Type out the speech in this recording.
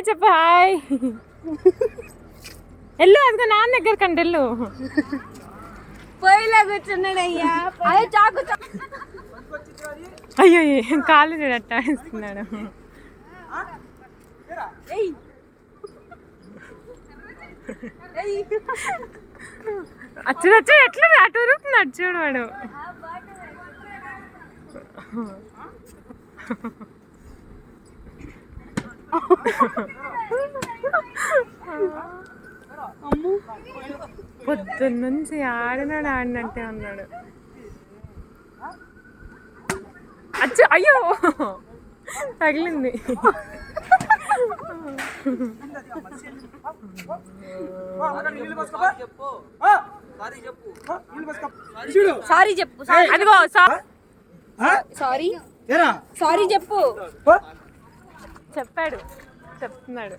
Hi చెప్పు hi. అదిగో నాన్న దగ్గర కంటే ఎల్లు. పోయిలా కూర్చున్నాడు అయ్యా. అదే చాకు అయ్యో అయ్యో, కాళ్ళు చూడు అట్టా వేస్తున్నాడు. అచ్చు అచ్చు ఎట్లా అటు ఉరుకుతున్నాడు చూడు వాడు. పొద్దున్న నుంచి ఆడినాడు ఆడినట్టే ఉన్నాడు. అచ్చు అయ్యో! తగిలింది. సారీ చెప్పు అదిగో సారీ. ఏరా? సారీ చెప్పు. చెప్పాడు చెప్తున్నాడు.